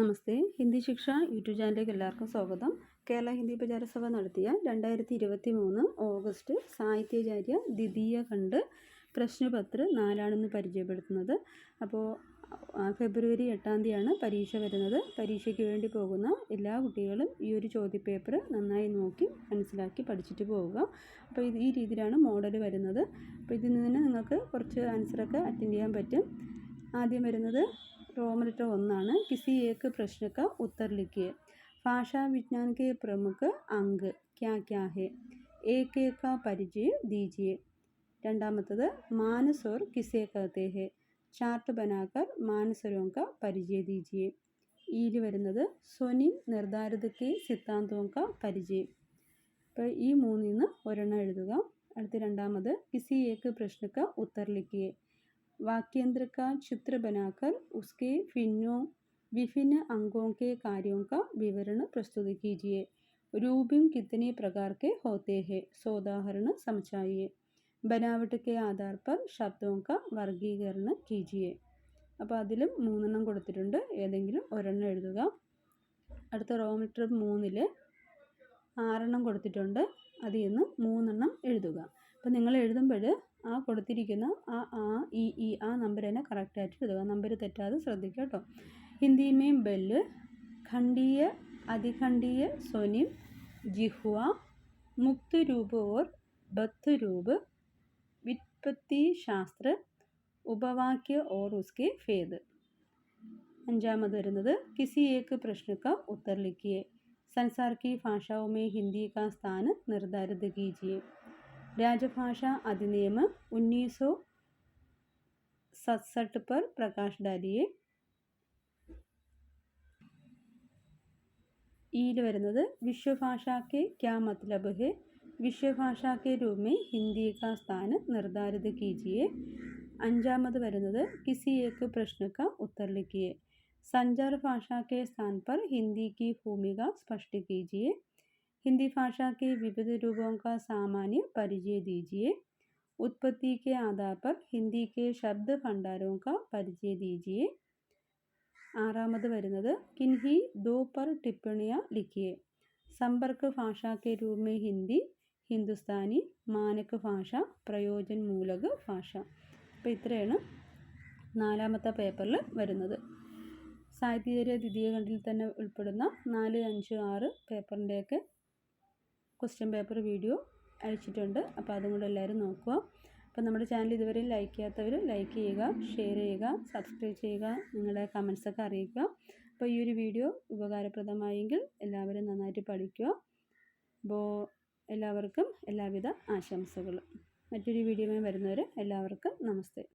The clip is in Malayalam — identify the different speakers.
Speaker 1: നമസ്തേ. ഹിന്ദി ശിക്ഷ യൂട്യൂബ് ചാനലിലേക്ക് എല്ലാവർക്കും സ്വാഗതം. കേരള ഹിന്ദി പ്രചാരസഭ നടത്തിയ രണ്ടായിരത്തി ഇരുപത്തി മൂന്ന് ഓഗസ്റ്റ് സാഹിത്യാചാര്യ ദ്വിതീയ കണ്ട് പ്രശ്നപത്ര നാലാണെന്ന് പരിചയപ്പെടുത്തുന്നത്. അപ്പോൾ ഫെബ്രുവരി എട്ടാം തീയതിയാണ് പരീക്ഷ വരുന്നത്. പരീക്ഷയ്ക്ക് വേണ്ടി പോകുന്ന എല്ലാ കുട്ടികളും ഈ ഒരു ചോദ്യപേപ്പർ നന്നായി നോക്കി മനസ്സിലാക്കി പഠിച്ചിട്ട് പോവുക. അപ്പോൾ ഇത് ഈ രീതിയിലാണ് മോഡൽ വരുന്നത്. അപ്പോൾ ഇതിൽ നിന്ന് നിങ്ങൾക്ക് കുറച്ച് ആൻസറൊക്കെ അറ്റൻഡ് ചെയ്യാൻ പറ്റും. ആദ്യം വരുന്നത് रोम लेटर ഒന്നാണ് किसी एक प्रश्न का उत्तर लिखिए भाषा विज्ञान के प्रमुख अंग क्या क्या है एक एक का परिचय दीजिए രണ്ടാമത്തത് मानसौर किसे कहते हैं ചാർട്ട് बनाकर मानसरों का परिचय दीजिए ഈൽ വരുന്നത് സ്വനിം നിർദ്ധാരിതയ്ക്ക് സിദ്ധാന്തവും का പരിചയം അപ്പോൾ ഈ മൂന്നിൽ നിന്ന് ഒരെണ്ണം എഴുതുക അടുത്ത രണ്ടാമത് കിസി ഏക്ക് പ്രശ്ന का उत्तर लिखिए वाक्यंत्र का चित्र बनाकर उसके भिन्नों विभिन्न अंगों के कार्यों का विवरण प्रस्तुत कीजिए रूबिंग कितने प्रकार के होते हैं सोदाहरण समझाइए बनावट के आधार पर शब्दों का വർഗീകരണം കീജിയെ അപ്പോൾ അതിലും മൂന്നെണ്ണം കൊടുത്തിട്ടുണ്ട് ഏതെങ്കിലും ഒരെണ്ണം എഴുതുക അടുത്ത റോമീറ്റർ മൂന്നിൽ ആറെണ്ണം കൊടുത്തിട്ടുണ്ട് അതിൽ നിന്ന് മൂന്നെണ്ണം എഴുതുക അപ്പോൾ നിങ്ങൾ എഴുതുമ്പോൾ ആ കൊടുത്തിരിക്കുന്ന ആ ആ ഇ ഈ ആ നമ്പർ തന്നെ കറക്റ്റായിട്ട് എഴുതുക നമ്പർ തെറ്റാതെ ശ്രദ്ധിക്കുക കേട്ടോ ഹിന്ദി में ബെല്ല് खंडीय अधिखंडीय स्वनिम जिह्वा मुक्त रूप और बद्ध रूप व्युत्पत्ति शास्त्र ഉപവാക്യ ഓർ ഉസ്കെ ഫേദ് അഞ്ചാമത് വരുന്നത് കിസി ഏക്ക് പ്രശ്ന का उत्तर लिखिए संसार की भाषाओं में हिंदी का स्थान निर्धारित कीजिए രാജഭാഷാ അധിനിയമം ഉന്നീസോ സത്സട്ട് പെർ പ്രകാശ് ഡാരിയെ ഈയിൽ വരുന്നത് വിശ്വഭാഷാക്ക് ക്യാ മത്ലബ് ഹെ? വിശ്വഭാഷാക്ക് കെ ഹിന്ദി കാ സ്ഥാന നിർദ്ധാരിത കീജിയെ. അഞ്ചാമത് വരുന്നത് കിസി ഏക്ക് പ്രശ്ന കാ ഉത്തർ ലിഖിയെ. സഞ്ചാർ ഭാഷ സ്ഥാൻ പർ ഹിന്ദിക്ക് ഭൂമിക സ്പഷ്ട കീജിയെ. हिंदी भाषा के विविध रूपों का सामान्य परिचय दीजिए उत्पत्ति के आधार पर हिंदी के शब्द भंडारों का परिचय दीजिए ആറാമത് വരുന്നത് किन्हीं दो पर टिप्पणियाँ लिखिए संपर्क भाषा के रूप में हिंदी ഹിന്ദുസ്ഥാനി മാനക ഭാഷ പ്രയോജൻമൂലക ഭാഷ അപ്പോൾ ഇത്രയാണ് നാലാമത്തെ പേപ്പറിൽ വരുന്നത് സാഹിത്യചര്യ ദ്വിതീയ ഖണ്ഡിൽ തന്നെ ഉൾപ്പെടുന്ന നാല് അഞ്ച് ആറ് പേപ്പറിൻ്റെയൊക്കെ ക്വസ്റ്റ്യൻ പേപ്പർ വീഡിയോ അയച്ചിട്ടുണ്ട്. അപ്പോൾ അതും കൂടെ എല്ലാവരും നോക്കുക. അപ്പോൾ നമ്മുടെ ചാനൽ ഇതുവരെ ലൈക്ക് ചെയ്യാത്തവർ ലൈക്ക് ചെയ്യുക ഷെയർ ചെയ്യുക സബ്സ്ക്രൈബ് ചെയ്യുക നിങ്ങളുടെ കമൻസൊക്കെ അറിയിക്കുക. അപ്പോൾ ഈ ഒരു വീഡിയോ ഉപകാരപ്രദമായെങ്കിൽ എല്ലാവരും നന്നായിട്ട് പഠിക്കുക. അപ്പോൾ എല്ലാവർക്കും എല്ലാവിധ ആശംസകളും. മറ്റൊരു വീഡിയോയുമായി വരുന്നവരെ എല്ലാവർക്കും നമസ്തേ.